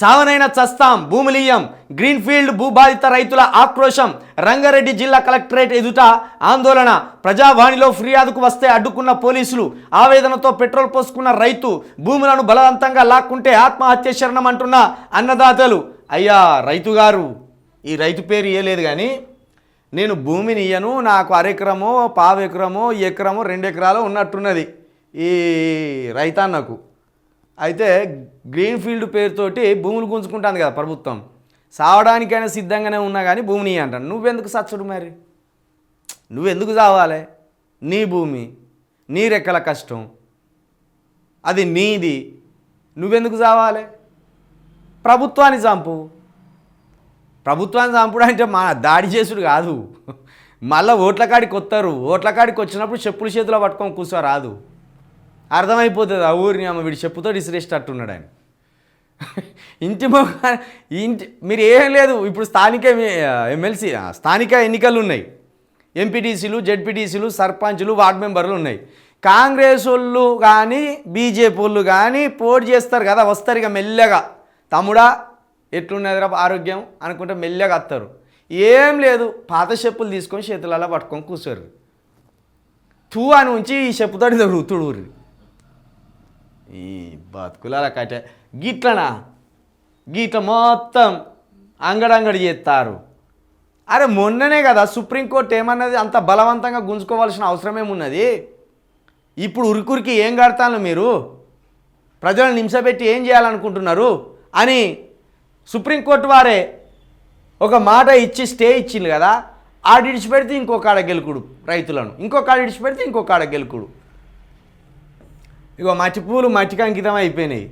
చావనైనా చస్తాం భూములియ్యం. Greenfield భూబాధిత రైతుల ఆక్రోశం. రంగారెడ్డి జిల్లా కలెక్టరేట్ ఎదుట ఆందోళన. ప్రజావాణిలో ఫిర్యాదుకు వస్తే అడ్డుకున్న పోలీసులు ఆవేదనతో పెట్రోల్ పోసుకున్న రైతు భూములను బలవంతంగా లాక్కుంటే ఆత్మహత్య శరణం అంటున్న అన్నదాతలు. అయ్యా రైతు గారు ఈ రైతు పేరు ఇయ్యలేదు కానీ నేను భూమిని ఇయ్యను నాకు అరెకరమో పావు ఎకరమో రెండు ఎకరాలు ఉన్నట్టున్నది ఈ రైతాన్నకు. అయితే గ్రీన్ ఫీల్డ్ పేరుతోటి భూములు గుంజుకుంటుంది కదా ప్రభుత్వం. సావడానికైనా సిద్ధంగానే ఉన్నా కానీ భూమిని అంటాను నువ్వెందుకు సచ్చుడు మరి? నువ్వెందుకు చావాలి నీ భూమి నీ రెక్కల కష్టం అది నీది. నువ్వెందుకు చావాలి ప్రభుత్వాన్ని చంపు. ప్రభుత్వాన్ని చంపుడు అంటే మా దాడి చేసుడు కాదు. మళ్ళీ ఓట్ల కాడికి వస్తారు ఓట్ల కాడికి వచ్చినప్పుడు చెప్పులు చేతిలో పట్టుకొని కూర్చో రాదు అర్థమైపోతుంది ఆ ఊరిని అమ్మ వీడి చెప్పుతో ఇసిరేసేటట్టున్నాడు ఆయన. ఇంటి ఇంటి మీరు ఏం లేదు ఇప్పుడు స్థానిక ఎమ్మెల్సీ స్థానిక ఎన్నికలు ఉన్నాయి. ఎంపీటీసీలు జెడ్పీటీసీలు సర్పంచులు వార్డు మెంబర్లు ఉన్నాయి. కాంగ్రెస్ వాళ్ళు కానీ బీజేపీ వాళ్ళు కానీ పోటీ చేస్తారు కదా వస్తారు ఇక మెల్లగా. తమ్ముడా ఎట్లున్నదిరా ఆరోగ్యం అనుకుంటే మెల్లగా వస్తారు. ఏం లేదు పాత చెప్పులు తీసుకొని చేతులలో పట్టుకొని కూర్చోరు. తూ అని ఉంచి ఈ చెప్పుతోటి ఊరి ఈ బతుకులాల కట్ట. గిట్లనా? గిట్ల మొత్తం అంగడంగడి చేస్తారు అరే మొన్ననే కదా సుప్రీంకోర్టు ఏమన్నది అంత బలవంతంగా గుంజుకోవాల్సిన అవసరం ఏమున్నది ఇప్పుడు ఉరికురికి ఏం కడతాను మీరు? ప్రజలను నిమిషపెట్టి ఏం చేయాలనుకుంటున్నారు? అని సుప్రీంకోర్టు వారే ఒక మాట ఇచ్చి స్టే ఇచ్చింది కదా ఆడిడిచి పెడితే ఇంకొక ఆడ గెలుకుడు రైతులను. ఇంకొక ఆడిడిచి ఇడిచిపెడితే ఇంకొక ఆడ గెలుకుడు. ఇగో మట్టి పూలు మట్టికి అంకితం అయిపోయినాయి